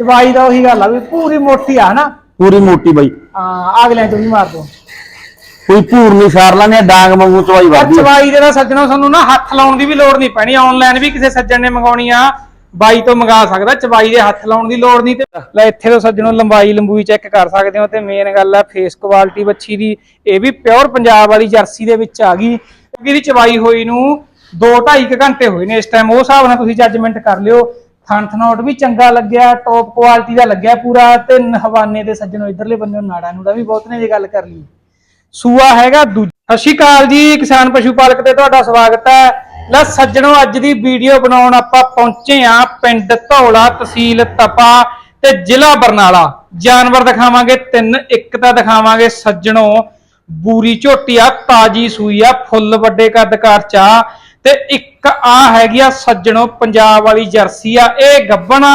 ਚਵਾਈ ਦਾ ਉਹੀ ਗੱਲ ਆ ਵੀ ਪੂਰੀ ਮੋਟੀ ਆ ਨਾ ਪੂਰੀ ਮੋਟੀ ਬਾਈ। ਹਾਂ ਅਗਲੇ ਤੋਂ ਵੀ ਮਾਰ ਦੋ। ਕੋਈ ਭੂਰ ਨਹੀਂ ਸਾਰ ਲਾਨੇ ਡਾਂਗ ਵਾਂਗੂ ਚਵਾਈ ਵੱਧਦੀ ਆ। ਚਵਾਈ ਦੇ ਦਾ ਸੱਜਣੋ ਸਾਨੂੰ ਨਾ ਹੱਥ ਲਾਉਣ ਦੀ ਵੀ ਲੋੜ ਨਹੀਂ ਪੈਣੀ ਆਨਲਾਈਨ ਵੀ ਕਿਸੇ ਸੱਜਣ ਨੇ ਮੰਗਾਉਣੀ ਆ ਬਾਈ ਤੋਂ ਮੰਗਾ ਸਕਦਾ ਚਵਾਈ ਦੇ ਹੱਥ ਲਾਉਣ ਦੀ ਲੋੜ ਨਹੀਂ ਤੇ ਲੈ ਇੱਥੇ ਤੋਂ ਸੱਜਣੋ ਲੰਬਾਈ ਲੰਬੂਈ ਚੈੱਕ ਕਰ ਸਕਦੇ ਹੋ ਤੇ ਮੇਨ ਗੱਲ ਆ ਫੇਸ ਕੁਆਲਿਟੀ ਬੱਚੀ ਦੀ ਇਹ ਵੀ ਪਿਓਰ ਪੰਜਾਬ ਵਾਲੀ ਜਰਸੀ ਦੇ ਵਿੱਚ ਆ ਗਈ। ਕਿਉਂਕਿ ਇਹਦੀ ਚਵਾਈ ਹੋਈ ਨੂੰ 2 2.5 ਘੰਟੇ ਹੋਏ ਨੇ ਇਸ ਟਾਈਮ ਉਹ ਹਿਸਾਬ ਨਾਲ ਤੁਸੀਂ ਜੱਜਮੈਂਟ ਕਰ ਲਿਓ ਥਣ ਥਨੋਟ ਵੀ ਚੰਗਾ ਲੱਗਿਆ ਟੌਪ ਕੁਆਲਿਟੀ ਦਾ ਲੱਗਿਆ ਪੂਰਾ ਤੇ ਹਵਾਨੇ ਦੇ ਸੱਜਣੋ ਇਧਰਲੇ ਬੰਨੇ ਨਾੜਾ ਨੂੜਾ ਵੀ ਬਹੁਤ ਨੇ ਜੇ ਗੱਲ ਕਰ ਲਈ ਸੂਆ ਹੈਗਾ ਸਤਿ ਸ਼੍ਰੀ ਅਕਾਲ ਜੀ, ਕਿਸਾਨ ਪਸ਼ੂ ਪਾਲਕ ਤੇ ਤੁਹਾਡਾ ਸਵਾਗਤ ਹੈ। ਲੈ ਸੱਜਣੋ, ਅੱਜ ਦੀ ਵੀਡੀਓ ਬਣਾਉਣ ਆਪਾਂ ਪਹੁੰਚੇ ਆ ਪਿੰਡ ਧੌਲਾ ਤਹਿਸੀਲ ਤਪਾ ਤੇ ਜ਼ਿਲ੍ਹਾ ਬਰਨਾਲਾ। ਜਾਨਵਰ ਦਿਖਾਵਾਂਗੇ, ਤਿੰਨ, ਇੱਕ ਤਾਂ ਦਿਖਾਵਾਂਗੇ ਸੱਜਣੋ। ਬੂਰੀ ਝੋਟੀ ਆ, ਤਾਜੀ ਸੂਈ ਆ, ਫੁੱਲ ਵੱਡੇ ਕੱਦਕਾਰ ਚਾ ਤੇ ਇੱਕ ਆ ਹੈਗੀ ਆ ਸੱਜਣੋ ਪੰਜਾਬ ਵਾਲੀ ਜਰਸੀ ਆ ਇਹ ਗੱਬਣਾ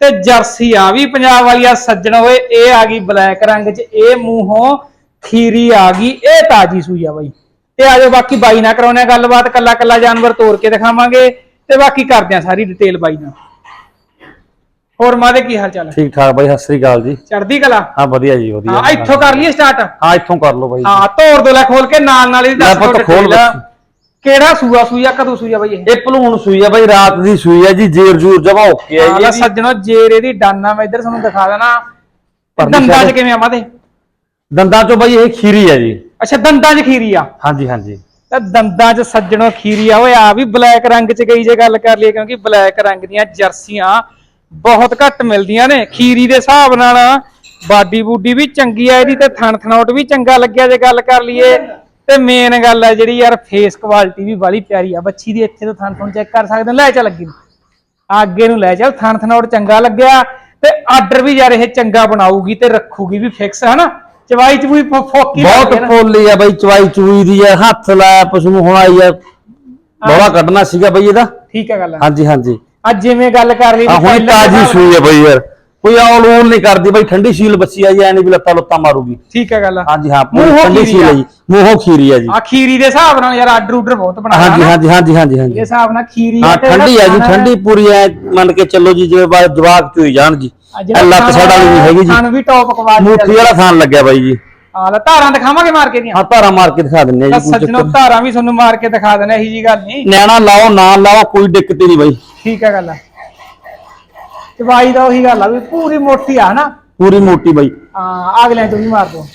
ਤੇ ਜਰਸੀ ਆ ਵੀ ਪੰਜਾਬ ਵਾਲੀ ਆ ਸੱਜਣ ਹੋਏ ਇਹ ਆ ਗਈ ਬਲੈਕ ਰੰਗ 'ਚ ਇਹ ਮੂੰਹੋਂ ਖੀਰੀ ਆ ਗਈ ਇਹ ਤਾਜੀ ਸੂਈ ਆ ਬਾਈ। ਤੇ ਆਜੋ ਬਾਕੀ ਬਾਈ ਨਾਲ ਕਰਾਉਣੇ ਆ ਗੱਲਬਾਤ ਕੱਲਾ ਕੱਲਾ ਜਾਨਵਰ ਤੋੜ ਕੇ ਦਿਖਾਵਾਂਗੇ ਤੇ ਬਾਕੀ ਕਰਦੇ ਆ ਸਾਰੀ ਡਿਟੇਲ ਬਾਈ ਨਾਲ। ਹੋਰ ਮਾਦੇ ਕੀ ਹਾਲ ਚਾਲ ਹੈ ਠੀਕ ਠਾਕ ਬਾਈ ਸਤਿ ਸ੍ਰੀ ਅਕਾਲ ਜੀ। ਚੜਦੀ ਕਲਾ? ਹਾਂ ਵਧੀਆ ਜੀ ਵਧੀਆ ਹਾਂ ਇੱਥੋਂ ਕਰ ਲਈਏ ਸਟਾਰਟ ਹਾਂ ਇੱਥੋਂ ਕਰ ਲਓ ਬਾਈ। ਹਾਂ ਤੋੜ ਦੋ ਲੈ ਖੋਲ ਕੇ ਨਾਲ ਨਾਲ ਹੀ ਲੈ ਦੱਸ ਪੁੱਤ ਦਿਓ ਖੋਲ। ਕਿਹੜਾ ਸੂਆ ਸੂਈ ਆ ਕਦੋਂ ਸੂਈ ਆ ਬਾਈ ਇਹ? ਇਹ ਭਲੂਣ ਸੂਈ ਆ ਬਾਈ ਰਾਤ ਦੀ ਸੂਈ ਆ ਜੀ ਜੇਰ ਜੂਰ ਜਮਾ ਓਕੇ ਆ ਹਾਂ ਜੀ ਲੈ ਇਹਦੀ। ਸੱਜਣੋ ਜੇਰੇ ਦੀ ਡਾਨਾ ਮੈਂ ਇੱਧਰ ਤੁਹਾਨੂੰ ਦਿਖਾ ਦੇਣਾ। ਪਰਲੀ ਦੰਦਾਂ 'ਚ side- ਕਿਵੇਂ ਆ ਮਾਦੇ ਦੰਦਾਂ ਚੋਂ ਬਾਈ ਇਹ ਖੀਰੀ ਆ ਜੀ। ਅੱਛਾ ਦੰਦਾਂ 'ਚ ਖੀਰੀ ਆ? ਹਾਂਜੀ ਹਾਂਜੀ। ਤਾਂ ਦੰਦਾਂ 'ਚ ਸੱਜਣੋ ਖੀਰੀ ਆ ਓਏ ਆ ਵੀ ਬਲੈਕ ਰੰਗ 'ਚ ਗਈ ਜੇ ਗੱਲ ਕਰ ਲਈਏ ਕਿਉਂਕਿ ਬਲੈਕ ਰੰਗ ਦੀਆਂ ਜਰਸੀਆਂ ਬਹੁਤ ਘੱਟ ਮਿਲਦੀਆਂ ਨੇ। ਖੀਰੀ ਦੇ ਹਿਸਾਬ ਨਾਲ ਬਾਡੀ ਬੂਡੀ ਵੀ ਚੰਗੀ ਆ ਇਹਦੀ ਤੇ ਥਣ ਥਣੋਟ ਵੀ ਚੰਗਾ ਲੱਗਿਆ ਜੇ ਗੱਲ ਕਰ ਲਈਏ। ਤੇ ਮੇਨ ਗੱਲ ਹੈ ਜਿਹੜੀ ਯਾਰ ਫੇਸ ਕੁਆਲਿਟੀ ਵੀ ਬੜੀ ਪਿਆਰੀ ਆ। ਬੱਚੀ ਦੀ ਇੱਥੇ ਤੋਂ ਥਣ ਥਣ ਚੈੱਕ ਕਰ ਸਕਦੇ ਹੋ। ਲੈ ਚੱਲ ਅੱਗੇ ਨੂੰ। ਅੱਗੇ ਨੂੰ ਲੈ ਚੱਲ। ਥਣ ਥਣੋਟ ਚੰਗਾ ਲੱਗਿਆ। ਤੇ ਆਰਡਰ ਵੀ ਯਾਰ ਇਹ ਚੰਗਾ ਬਣਾਊਗੀ ਤੇ ਰੱਖੂਗੀ ਵੀ ਫਿਕਸ ਹਨਾ? ਚਵਾਈ ਚ ਵੀ ਫੋ- ਫੋਕੀ ਬਹੁਤ ਆ। ਫੁੱਲੀ ਆ ਬਾਈ ਚਵਾਈ ਚੂਈ ਦੀ ਆ। ਹੱਥ ਲਾਇਆ ਪਸ਼ੂ ਨੂੰ ਹੁਣ ਆਈ ਆ। ਬੜਾ ਕੱਢਣਾ ਸੀਗਾ ਬਾਈ ਇਹਦਾ। ਠੀਕ ਹੈ ਗੱਲ ਹਾਂਜੀ ਹਾਂਜੀ। ਅੱਜ ਜਿਵੇਂ ਗੱਲ ਕਰ ਲਈ ਆ ਹੁਣ ਤਾਜੀ ਸੂਈ ਆ ਬਾਈ ਯਾਰ। ਕੋਈ ਔਲ ਊਲ ਨਹੀਂ ਕਰਦੀ ਬਾਈ ਠੰਡੀ ਸੀਲ ਬੱਚੀ ਆ ਜੀ ਐ ਨਹੀਂ ਵੀ ਲੱਤਾਂ ਲੁੱਤਾਂ ਮਾਰੂਗੀ। ਠੀਕ ਹੈ ਗੱਲ। ਹਾਂਜੀ ਹਾਂ ਪੂਰੀ ਮੂੰਹੋਂ ਠੰਡੀ ਖੀਰੀ ਸੀਲ ਆ। ਜੀ। ਮੂੰਹੋਂ ਖੀਰੀ ਆ ਜੀ। ਆ ਖੀਰੀ ਦੇ ਹਿਸਾਬ ਨਾਲ ਯਾਰ ਆਰਡਰ ਉਡਰ ਬਹੁਤ ਬਣਾਇਆ ਹਾਂਜੀ। ਹਾਂਜੀ ਹਾਂਜੀ ਹਾਂਜੀ ਇਹ ਹਾਂਜੀ ਹਿਸਾਬ ਨਾਲ ਖੀਰੀ ਹਾਂ ਤੇ ਠੰਡੀ ਆ ਜੀ ਖਾਣਾ ਠੰਡੀ ਪੂਰੀ ਐ ਮੰਨ ਕੇ ਚੱਲੋ ਜੀ ਜਿਵੇਂ ਬਾਅਦ ਜਵਾਕ ਚੋਈ ਜਾਣ ਜੀ। ਆ ਜਿਹੜਾ ਇਹ ਲੱਤ ਖਾਣਾ ਸਾਡਾ ਨਹੀਂ ਹੈਗੀ ਜੀ। ਖਾਣ ਵੀ ਟੌਪ ਕੁਆਲਿਟੀ ਮੂਠੀ ਵਾਲਾ ਥਾਨ ਲੱਗਿਆ ਬਾਈ ਜੀ। ਆ ਲੈ ਧਾਰਾਂ ਦਿਖਾਵਾਂਗੇ ਮਾਰ ਕੇ ਦੀਆਂ। ਹਾਂ ਧਾਰਾ ਮਾਰ ਕੇ ਦਿਖਾ ਦਿੰਨੇ ਆ ਤਾਂ ਜੀ ਕੋਈ ਸੱਜਣੋ ਚੱਕਰ ਧਾਰਾਂ ਵੀ ਤੁਹਾਨੂੰ ਮਾਰ ਕੇ ਦਿਖਾ ਦੇਣਾ ਇਹੀ ਜੀ ਗੱਲ ਨਹੀਂ। ਨਿਆਣਾ ਲਾਓ ਨਾ ਲਾਓ ਕੋਈ ਦਿੱਕਤ ਹੀ ਨਹੀਂ ਬਾਈ। ਠੀਕ ਹੈ ਗੱਲ ਆ। ਚਵਾਈ ਦਾ ਉਹੀ ਗੱਲ ਆ ਵੀ ਪੂਰੀ ਮੋਟੀ ਆ ਨਾ ਪੂਰੀ ਮੋਟੀ ਬਾਈ। ਆ ਅਗਲੇ ਤੋਂ ਵੀ ਮਾਰ ਦੋ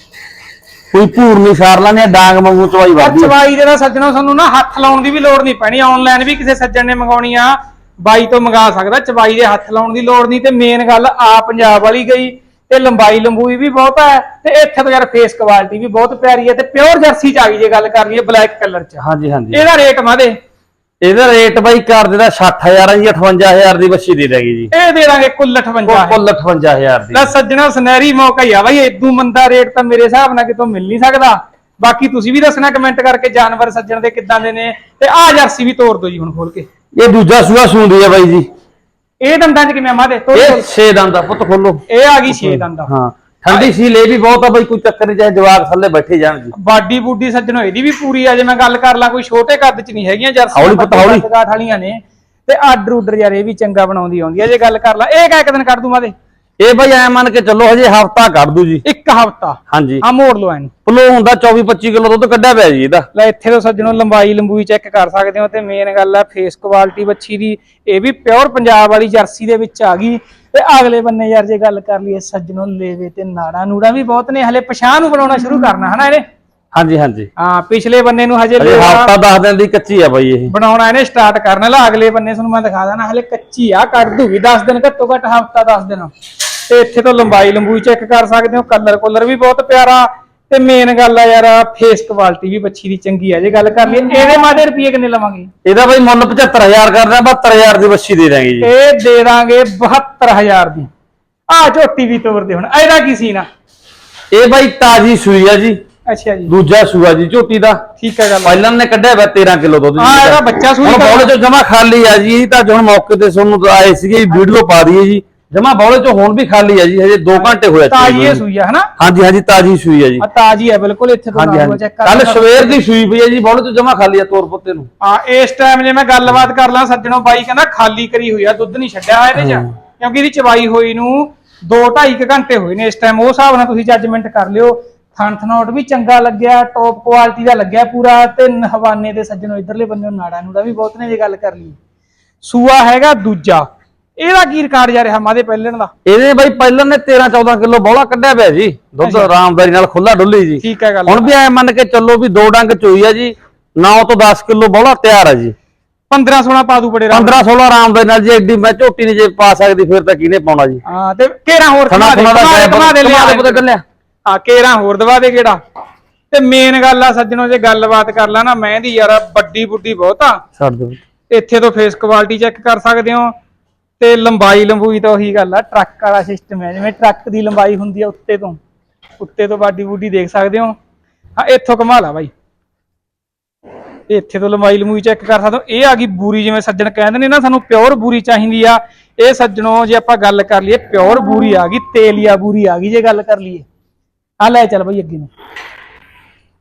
ਕੋਈ ਭੂਰ ਨਹੀਂ ਸਾਰ ਲਾਨੇ ਡਾਂਗ ਵਾਂਗੂ ਚਵਾਈ ਵੱਧਦੀ ਆ। ਚਵਾਈ ਦੇ ਦਾ ਸੱਜਣੋ ਸਾਨੂੰ ਨਾ ਹੱਥ ਲਾਉਣ ਦੀ ਵੀ ਲੋੜ ਨਹੀਂ ਪੈਣੀ ਆਨਲਾਈਨ ਵੀ ਕਿਸੇ ਸੱਜਣ ਨੇ ਮੰਗਾਉਣੀ ਆ ਬਾਈ ਤੋਂ ਮੰਗਾ ਸਕਦਾ ਚਵਾਈ ਦੇ ਹੱਥ ਲਾਉਣ ਦੀ ਲੋੜ ਨਹੀਂ ਤੇ ਮੇਨ ਗੱਲ ਆ ਪੰਜਾਬ ਵਾਲੀ ਗਈ ਤੇ ਲੰਬਾਈ ਲੰਬੂਈ ਵੀ ਬਹੁਤ ਹੈ ਤੇ ਇੱਥੇ ਤੋਂ ਯਾਰ ਫੇਸ ਕੁਆਲਿਟੀ ਵੀ ਬਹੁਤ ਪਿਆਰੀ ਹੈ ਤੇ ਪਿਓਰ ਜਰਸੀ ਚ ਆ ਗਈ ਜੇ ਗੱਲ ਕਰ ਲਈਏ ਬਲੈਕ ਕਲਰ ਚ। ਹਾਂਜੀ ਹਾਂਜੀ। ਇਹਦਾ ਰੇਟ ਮਾਦੇ ਇਹਦਾ ਰੇਟ ਬਾਈ ਕਰ ਦੇਦਾ 60000 ਜੀ 58000 ਦੀ ਬੱਚੀ ਦੇ ਦੇਗੀ ਜੀ। ਇਹ ਦੇ ਦਾਂਗੇ ਕੁੱਲ 58 ਕੁੱਲ 58000 ਦੀ। ਲੈ ਸੱਜਣਾ ਸੁਨਹਿਰੀ ਮੌਕਾ ਹੀ ਆ ਬਾਈ ਇਦੋਂ ਮੰਦਾ ਰੇਟ ਤਾਂ ਮੇਰੇ ਹਿਸਾਬ ਨਾਲ ਕਿਤੋਂ ਮਿਲ ਨਹੀਂ ਸਕਦਾ। ਬਾਕੀ ਤੁਸੀਂ ਵੀ ਦੱਸਣਾ ਕਮੈਂਟ ਕਰਕੇ ਜਾਨਵਰ ਸੱਜਣ ਦੇ ਕਿੱਦਾਂ ਦੇ ਨੇ। ਤੇ ਆਹ ਜਰਸੀ ਵੀ ਤੋੜ ਦਿਓ ਜੀ ਹੁਣ ਖੋਲ ਕੇ। ਇਹ ਦੂਜਾ ਸੂਆ ਸੂੰਦੀ ਆ ਬਾਈ ਜੀ। ਇਹ ਦੰਦਾਂ ਚ ਕਿਵੇਂ ਮਾਦੇ ਇਹ ਦਿਓ। 6 ਦੰਦ ਦਾ ਪੁੱਤ ਖੋਲੋ ਇਹ ਆ ਗਈ 6 ਦੰਦ ਹਾਂ। ਠੰਡੀ ਸੀ ਲੈ ਵੀ ਬਹੁਤ ਆ ਬਾਈ ਕੋਈ ਚੱਕਰ ਨਹੀਂ ਚਾਹੇ ਜਵਾਕ ਥੱਲੇ ਬੈਠੇ ਜਾਣ ਜੀ ਬਾਡੀ ਬੂਡੀ ਸੱਜਣੋ ਇਹਦੀ ਵੀ ਪੂਰੀ ਆ ਜੇ ਮੈਂ ਗੱਲ ਕਰ ਲਾਂ ਕੋਈ ਛੋਟੇ ਕੱਦ ਚ ਨਹੀਂ ਹੈਗੀਆਂ ਜਰਸੀ ਹੌਲੀ ਪੁੱਤ, ਹੌਲੀ। ਗਾਠ ਵਾਲੀਆਂ ਨੇ ਤੇ ਆਰਡਰ ਉਡਰ ਯਾਰ ਇਹ ਵੀ ਚੰਗਾ ਬਣਾਉਂਦੀ ਆਉਂਦੀ ਆ ਜੇ ਗੱਲ ਕਰ ਲਾਂ ਇਹ ਕਾ ਇੱਕ ਦਿਨ ਕਰ ਦੂ ਮਾਦੇ ਇਹ ਬਾਈ ਐ ਮੰਨ ਕੇ ਚੱਲੋ ਹਜੇ ਹਫਤਾ ਕੱਢ ਦੂ ਜੀ। ਇੱਕ ਹਫਤਾ? ਹਾਂਜੀ। ਆ ਮੋੜ ਲਓ ਐਨ। ਪਲੋ ਹੁੰਦਾ 24 25 ਕਿਲੋ ਦੁੱਧ ਕੱਢਿਆ ਪਿਆ ਜੀ ਇਹਦਾ। ਲੈ ਇੱਥੇ ਤੋਂ ਸੱਜਣੋ ਲੰਬਾਈ ਲੰਬੂਈ ਚੈੱਕ ਕਰ ਸਕਦੇ ਹੋ ਤੇ ਮੇਨ ਗੱਲ ਆ ਫੇਸ ਕੁਆਲਿਟੀ ਬੱਚੀ ਦੀ ਇਹ ਵੀ ਪਿਓਰ ਪੰਜਾਬ ਵਾਲੀ ਜਰਸੀ ਦੇ ਵਿੱਚ ਆ ਗਈ। ਤੇ ਅਗਲੇ ਬੰਨੇ ਯਾਰ ਜੇ ਗੱਲ ਕਰ ਲਈਏ ਸੱਜਣੋ ਲੇਵੇ ਤੇ ਨਾੜਾ ਨੂੜਾ ਵੀ ਬਹੁਤ ਨੇ ਹਲੇ ਪਛਾਣ ਨੂੰ ਬਣਾਉਣਾ ਸ਼ੁਰੂ ਕਰਨਾ ਹਨਾ ਇਹਨੇ? ਹਾਂਜੀ ਹਾਂਜੀ। ਹਾਂ ਪਿਛਲੇ ਬੰਨੇ ਨੂੰ ਹਜੇ ਹਫਤਾ 10 ਦਿਨ ਦੀ ਕੱਚੀ ਆ ਬਾਈ ਇਹ। ਬਣਾਉਣਾ ਇਹਨੇ ਸਟਾਰਟ ਕਰਨ ਲਾ ਅਗਲੇ ਬੰਨੇ ਤੁਹਾਨੂੰ ਮੈਂ ਦਿਖਾ ਦਾਂ ਹਲੇ ਕੱਚੀ ਆ ਕੱਢ ਦੂਗੀ 10 ਦਿਨ ਘੱਟੋ ਘੱਟ ਹਫਤਾ 10 ਦਿਨ। ਤੇ ਇੱਥੇ ਤੋਂ ਲੰਬਾਈ ਲੰਬੂਈ ਚੈੱਕ ਕਰ ਸਕਦੇ ਹੋ ਕਲਰ ਕੋਲਰ ਵੀ ਬਹੁਤ ਪਿਆਰਾ। ਤੇ ਮੇਨ ਗੱਲ ਆ ਯਾਰ ਫੇਸ ਕੁਆਲਿਟੀ ਵੀ ਬੱਚੀ ਦੀ ਚੰਗੀ ਆ। ਜੇ ਗੱਲ ਕਰ ਲਈਏ ਇਹਦੇ ਮਾਦੇ ਰੁਪਏ ਕਿੰਨੇ ਲਵਾਂਗੇ? ਇਹਦਾ ਬਾਈ ਮੁੱਲ 75000 ਕਰਦਾ 72000 ਦੀ ਬੱਚੀ ਦੇ ਦਾਂਗੇ ਜੀ। ਇਹ ਦੇ ਦਾਂਗੇ 72000 ਦੀ। ਆ ਝੋਟੀ ਵੀ ਤੋਰ ਦੇ ਹੁਣ ਇਹਦਾ ਕੀ ਸੀਨ ਆ? ਇਹ ਬਾਈ ਤਾਜੀ ਸੂਈ ਆ ਜੀ। ਅੱਛਾ ਜੀ। ਦੂਜਾ ਸੂਆ ਜੀ ਝੋਟੀ ਦਾ। ਠੀਕ ਹੈ ਗੱਲ ਪਹਿਲਾਂ ਨੇ ਕੱਢਿਆ ਵਾ 13 ਕਿਲੋ ਦੁੱਧ ਹਾਂ, ਇਹਦਾ ਬੱਚਾ ਸੂਈ ਹੁਣ। ਬੌਲੇ ਚੋਂ ਜਮਾ ਖਾਲੀ ਆ ਜੀ ਇਹ ਤਾਂ ਹੁਣ ਮੌਕੇ ਤੇ ਤੁਹਾਨੂੰ ਆਏ ਸੀਗੇ ਵੀਡੀਓ ਪਾ ਦਈਏ ਜੀ। ਜਮਾ ਬੌਲੇ ਚੋਂ ਹੁਣ ਵੀ ਖਾਲੀ ਆ ਜੀ ਹਜੇ 2 ਘੰਟੇ ਹੋਏ ਤਾਜੀ ਇਹ ਸੂਈ ਆ ਹਨਾ? ਹਾਂਜੀ ਹਾਂਜੀ ਤਾਜੀ ਸੂਈ ਆ ਜੀ। ਆ ਤਾਜੀ ਹੈ ਬਿਲਕੁਲ ਇੱਥੇ ਤੋਂ ਹਾਂਜੀ ਚੈੱਕ ਕਰ ਕੱਲ ਸਵੇਰ ਦੀ ਸੂਈ ਪਈ ਆ ਜੀ ਬੌਲੇ ਚੋਂ ਜਮਾ ਖਾਲੀ ਆ ਤੋਰ ਪੁੱਤੇ ਨੂੰ। ਆ ਇਸ ਟਾਈਮ ਜੇ ਮੈਂ ਗੱਲਬਾਤ ਕਰ ਲਾਂ ਸੱਜਣੋ ਬਾਈ ਕਹਿੰਦਾ ਖਾਲੀ ਕਰੀ ਹੋਈ ਆ ਦੁੱਧ ਨਹੀਂ ਛੱਡਿਆ ਹੋਇਆ ਇਹਦੇ ਚ। ਕਿਉਂਕਿ ਇਹਦੀ ਚਵਾਈ ਹੋਈ ਨੂੰ 2.5 ਘੰਟੇ ਹੋਏ ਨੇ ਇਸ ਟਾਈਮ ਉਹ ਹਿਸਾਬ ਨਾਲ ਤੁਸੀਂ ਜੱਜਮੈਂਟ ਕਰ ਲਿਓ। ਥਣ ਥਨੋਟ ਵੀ ਚੰਗਾ ਲੱਗਿਆ ਟੌਪ ਕੁਆਲਿਟੀ ਦਾ ਲੱਗਿਆ ਪੂਰਾ ਤੇ ਹਵਾਨੇ ਦੇ ਸੱਜਣੋ ਇਧਰਲੇ ਬੰਦੇ ਨਾੜਾ ਨੂੰ ਦਾ ਵੀ ਬਹੁਤ ਨੇ ਜੇ ਗੱਲ ਕਰ ਲਈ ਸੂਆ ਹੈਗਾ ਦੂਜਾ। ਇਹਦਾ ਕੀ ਰਿਕਾਰਡ ਜਾ ਰਿਹਾ ਮਾਦੇ ਪਹਿਲਣ ਦਾ? ਇਹਦੇ ਬਾਈ ਪਹਿਲਾਂ ਨੇ 13 14 ਕਿਲੋ ਬੋਲਾ ਕੱਢਿਆ ਪਿਆ ਜੀ। ਦੁੱਧ। ਆਰਾਮਦਾਰੀ ਨਾਲ ਖੁੱਲਾ ਡੁੱਲੀ ਜੀ। ਠੀਕ ਹੈ ਗੱਲ ਹੁਣ ਵੀ ਐ ਮੰਨ ਕੇ ਚੱਲੋ ਵੀ ਦੋ ਡੰਗ ਚੋਈ ਆ ਜੀ 9 ਤੋਂ 10 ਕਿਲੋ ਬੋਲਾ ਤਿਆਰ ਆ ਜੀ। 15 16 ਪਾ ਦੂ ਬੜੇ ਰਾਮ। 15 16 ਆਰਾਮਦਾਰੀ ਨਾਲ ਜੇ ਐਡੀ ਮੈਂ ਝੋਟੀ ਨਹੀਂ ਜੇ ਪਾ ਸਕਦੀ ਫਿਰ ਤਾਂ ਕਿਹਨੇ ਪਾਉਣਾ ਜੀ? ਹਾਂ ਤੇ ਕੇਰਾ ਹੋਰ ਖਣਾ ਦੇ, ਖਣਾ ਦਾ ਦੇ, ਦੇ ਲਿਆ ਪਤਾ ਚੱਲਿਆ ਹਾਂ ਕੇਰਾ ਹੋਰ ਦਵਾ ਦੇ ਕਿਹੜਾ? ਤੇ ਮੇਨ ਗੱਲ ਆ ਸੱਜਣੋ ਜੇ ਗੱਲਬਾਤ ਕਰ ਲਾ ਨਾ ਮੈਂ ਦੀ ਯਾਰ ਵੱਡੀ ਬੁੱਢੀ ਬਹੁਤ ਆ। ਛੱਡ ਦਿਓ ਇੱਥੇ ਤੋਂ ਫੇਸ ਕੁਆਲਿਟੀ ਚੈੱਕ ਕਰ ਸਕਦੇ ਹੋ। ਤੇ ਲੰਬਾਈ ਲੰਬੂਈ ਤਾਂ ਉਹੀ ਗੱਲ ਆ, ਟਰੱਕ ਵਾਲਾ ਸਿਸਟਮ ਹੈ, ਜਿਵੇਂ ਟਰੱਕ ਦੀ ਲੰਬਾਈ ਹੁੰਦੀ ਆ ਉੱਤੇ ਤੋਂ ਉੱਤੇ ਤੋਂ ਬਾਡੀ ਬੂਡੀ ਦੇਖ ਸਕਦੇ ਹੋ। ਹਾਂ, ਇੱਥੋਂ ਕਮਾ ਲਾ ਬਾਈ। ਇੱਥੇ ਤੋਂ ਲੰਬਾਈ ਲੰਬੂਈ ਚੈੱਕ ਕਰ ਸਕਦੇ ਹੋ। ਇਹ ਆ ਗਈ ਬੂਰੀ, ਜਿਵੇਂ ਸੱਜਣ ਕਹਿੰਦੇ ਨੇ ਨਾ, ਸਾਨੂੰ ਪਿਓਰ ਬੂਰੀ ਚਾਹੀਦੀ ਆ। ਇਹ ਸੱਜਣੋ, ਜੇ ਆਪਾਂ ਗੱਲ ਕਰ ਲਈਏ ਪਿਓਰ ਬੂਰੀ ਆ ਗਈ, ਤੇਲੀਆ ਬੂਰੀ ਆ ਗਈ ਜੇ ਗੱਲ ਕਰ ਲਈਏ। ਆ ਲੈ ਚੱਲ ਬਾਈ ਅੱਗੇ ਨੂੰ।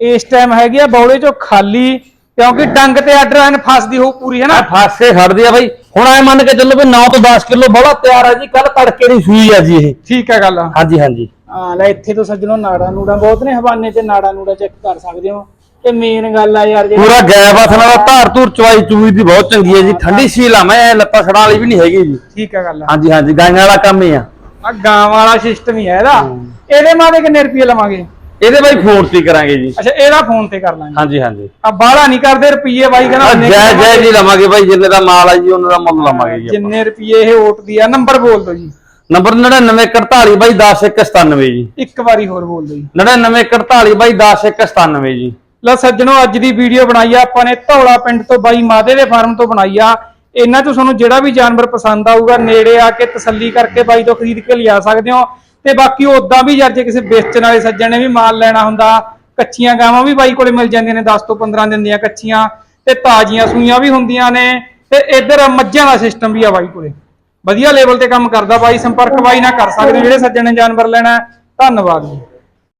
ਇਸ ਟਾਈਮ ਹੈਗੀ ਆ ਬੌਲੇ ਚੋਂ ਖਾਲੀ, ਕਿਉਂਕਿ ਡੰਗ ਤੇ ਆਰਡਰ ਐਨ ਫਸਦੀ ਹੋਊ ਪੂਰੀ, ਹੈ ਨਾ? ਆ ਫਾਸੇ ਖੜਦੀ ਆ ਬਾਈ। ਹੁਣ ਐ ਮੰਨ ਕੇ ਚੱਲੋ ਵੀ 9 ਤੋਂ 10 ਕਿਲੋ ਬੋਲਾ ਤਿਆਰ ਆ ਜੀ ਕੱਲ ਤੜਕੇ ਦੀ ਸੂਈ ਆ ਜੀ ਇਹ। ਠੀਕ ਹੈ ਗੱਲ। ਹਾਂਜੀ ਹਾਂਜੀ। ਹਾਂ ਲੈ ਇੱਥੇ ਤੋਂ ਸੱਜਣੋ ਨਾੜਾ ਨੂੜਾ ਬਹੁਤ ਨੇ ਹਵਾਨੇ ਤੇ ਨਾੜਾ ਨੂੜਾ ਚੈੱਕ ਕਰ ਸਕਦੇ ਹੋ। ਤੇ ਮੇਨ ਗੱਲ ਆ ਯਾਰ ਜਿਹੜੀ ਪੂਰਾ ਗੈਬ ਹੱਥ ਨਾਲ ਧਾਰ ਧੂਰ ਚਵਾਈ ਚੂਈ ਦੀ ਬਹੁਤ ਚੰਗੀ ਹੈ ਜੀ। ਠੰਡੀ ਸੀਲ ਆ ਮੈਂ ਲੱਤਾਂ ਛੜਾਂ ਵਾਲੀ ਵੀ ਨਹੀਂ ਹੈਗੀ ਜੀ। ਠੀਕ ਹੈ ਗੱਲ ਆ। ਹਾਂਜੀ ਹਾਂਜੀ ਗਾਈਆਂ ਵਾਲਾ ਕੰਮ ਹੀ ਆ। ਆ ਗਾਂ ਵਾਲਾ ਸਿਸਟਮ ਹੀ ਹੈ ਇਹਦਾ। ਇਹਦੇ ਮਾਦੇ ਕਿੰਨੇ ਰੁਪਏ ਲਵਾਂਗੇ? ਇਹਦੇ ਬਾਈ ਫੋਨ ਤੇ ਕਰਾਂਗੇ ਜੀ। ਅੱਛਾ ਇਹਦਾ ਫੋਨ ਤੇ ਕਰ ਲਾਂਗੇ। ਹਾਂਜੀ ਹਾਂਜੀ। ਆ ਬਾਹਲਾ ਨਹੀਂ ਕਰਦੇ ਰੁਪਏ ਬਾਈ ਕਹਿੰਦਾ ਜੈ ਜੈ ਜੀ ਲਵਾਂਗੇ ਬਾਈ ਜਿੰਨੇ ਦਾ ਮਾਲ ਆ ਜੀ ਉਹਨਾਂ ਦਾ ਮੁੱਲ ਲਵਾਂਗੇ ਜੀ। ਜਿੰਨੇ ਰੁਪਏ ਇਹ ਓਟ ਦੀ ਆ ਨੰਬਰ ਬੋਲ ਦਿਓ ਜੀ। ਨੰਬਰ 9941 ਬਾਈ 10197 ਜੀ। ਇੱਕ ਵਾਰੀ ਹੋਰ ਬੋਲ ਦਿਓ ਜੀ। 9941 ਬਾਈ 10197 ਜੀ। ਲੈ ਸੱਜਣੋ ਅੱਜ ਦੀ ਵੀਡੀਓ ਬਣਾਈ ਆ ਆਪਾਂ ਨੇ ਧੌਲਾ ਪਿੰਡ ਤੋਂ ਬਾਈ ਮਾਦੇ ਦੇ ਫਾਰਮ ਤੋਂ ਬਣਾਈ ਆ। ਇਹਨਾਂ ਚੋਂ ਤੁਹਾਨੂੰ ਜਿਹੜਾ ਵੀ ਜਾਨਵਰ ਪਸੰਦ ਆਊਗਾ ਨੇੜੇ ਆ ਕੇ ਤਸੱਲੀ ਕਰਕੇ ਬਾਈ ਤੋਂ ਖਰੀਦ ਕੇ ਲਿਆ ਸਕਦੇ ਹੋ। ਤੇ ਬਾਕੀ ਉਦਾਂ ਵੀ ਯਾਰ ਜੇ ਕਿਸੇ ਵੇਚਣ ਵਾਲੇ ਸੱਜਣ ਨੇ ਵੀ ਮਾਲ ਲੈਣਾ ਹੁੰਦਾ, ਕੱਚੀਆਂ ਗਾਵਾਂ ਵੀ ਬਾਈ ਕੋਲੇ ਮਿਲ ਜਾਂਦੀਆਂ ਨੇ 10 ਤੋਂ 15 ਦਿਨ ਦੀਆਂ ਕੱਚੀਆਂ, ਤੇ ਤਾਜ਼ੀਆਂ ਸੂਈਆਂ ਵੀ ਹੁੰਦੀਆਂ ਨੇ, ਤੇ ਇੱਧਰ ਮੱਝਾਂ ਦਾ ਸਿਸਟਮ ਵੀ ਆ ਬਾਈ ਕੋਲੇ। ਵਧੀਆ ਲੈਵਲ ਤੇ ਕੰਮ ਕਰਦਾ ਬਾਈ, ਸੰਪਰਕ ਬਾਈ ਨਾਲ ਕਰ ਸਕਦੇ ਜਿਹੜੇ ਸੱਜਣ ਨੇ ਜਾਨਵਰ ਲੈਣਾ, ਧੰਨਵਾਦ ਜੀ।